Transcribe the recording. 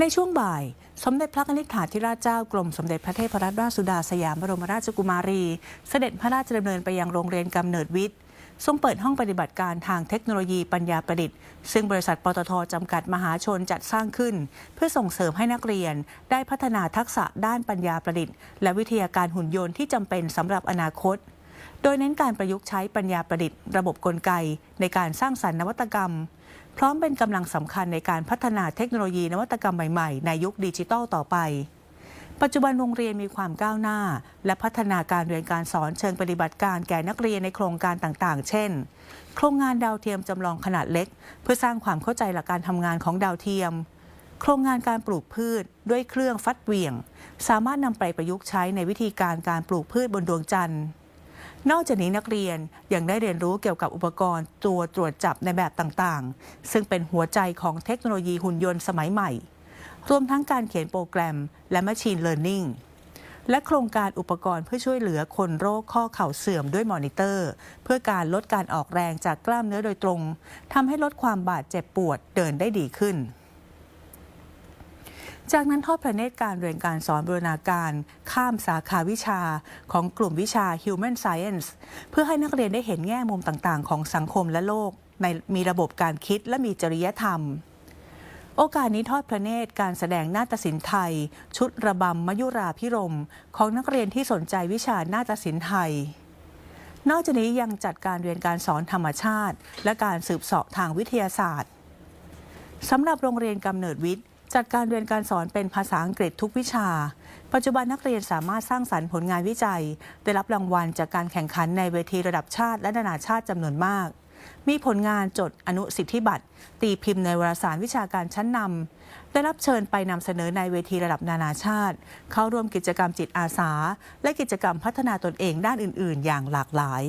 ในช่วงบ่าย สมเด็จพระนิธิถาธิราชเจ้ากรมสมเด็จพระเทพรัตนราชสุดาสยามบรมราชกุมารี เสด็จพระราชดำเนินไปยังโรงเรียนกำเนิดวิทย์ ทรงเปิดห้องปฏิบัติการทางเทคโนโลยีปัญญาประดิษฐ์ ซึ่งบริษัทปตทจำกัดมหาชนจัดสร้างขึ้น เพื่อส่งเสริมให้นักเรียน ได้พัฒนาทักษะด้านปัญญาประดิษฐ์ และวิทยาการหุ่นยนต์ที่จำเป็นสำหรับอนาคต โดยเน้นการประยุกต์ใช้ปัญญาประดิษฐ์ระบบกลไก ในการสร้างสรรค์นวัตกรรม พร้อมเป็นกำลังสำคัญในการพัฒนาเทคโนโลยีนวัตกรรมใหม่ๆ ในยุคดิจิทัลต่อไป ปัจจุบันโรงเรียนมีความก้าวหน้า และพัฒนาการเรียนการสอนเชิงปฏิบัติการแก่นักเรียนในโครงการต่างๆ เช่น โครงงานดาวเทียมจำลองขนาดเล็ก เพื่อสร้างความเข้าใจหลักการทำงานของดาวเทียมโครงงานการปลูกพืชด้วยเครื่องฟัดเหวี่ยง สามารถนำไปประยุกต์ใช้ในวิธีการการปลูกพืชบนดวงจันทร์ นอกจากนี้นักเรียนยังได้เรียนรู้เกี่ยวกับอุปกรณ์ตัวตรวจจับในแบบต่างๆ ซึ่งเป็นหัวใจของเทคโนโลยีหุ่นยนต์สมัยใหม่ รวมทั้งการเขียนโปรแกรมและ Machine Learning และโครงการอุปกรณ์เพื่อช่วยเหลือคนโรคข้อเข่าเสื่อมด้วยมอนิเตอร์ เพื่อการลดการออกแรงจากกล้ามเนื้อโดยตรงทำให้ลดความบาดเจ็บปวดเดินได้ดีขึ้น จากนั้นทอดพระเนตรการเรียนการสอนบูรณาการ ข้ามสาขาวิชาของกลุ่มวิชา Human Science เพื่อให้นักเรียนได้เห็นแง่มุมต่างๆ ของสังคมและโลก ในมีระบบการคิดและมีจริยธรรม โอกาสนี้ทอดพระเนตรการแสดงนาฏศิลป์ไทย ชุดระบำมยุราพิรม ของนักเรียนที่สนใจวิชานาฏศิลป์ไทยนอกจากนี้ยังจัดการเรียนการสอนธรรมชาติ และการสืบเสาะทางวิทยาศาสตร์สำหรับโรงเรียนกำเนิดวิทย์ จัดการเรียนการสอนเป็นภาษาอังกฤษทุกวิชา ปัจจุบันนักเรียนสามารถสร้างสรรค์ผลงานวิจัย ได้รับรางวัลจากการแข่งขันในเวทีระดับชาติและนานาชาติจำนวนมาก มีผลงานจดอนุสิทธิบัตร ตีพิมพ์ในวารสารวิชาการชั้นนำได้รับเชิญไปนำเสนอในเวทีระดับนานาชาติ เข้าร่วมกิจกรรมจิตอาสา และกิจกรรมพัฒนาตนเองด้านอื่น ๆ อย่างหลากหลาย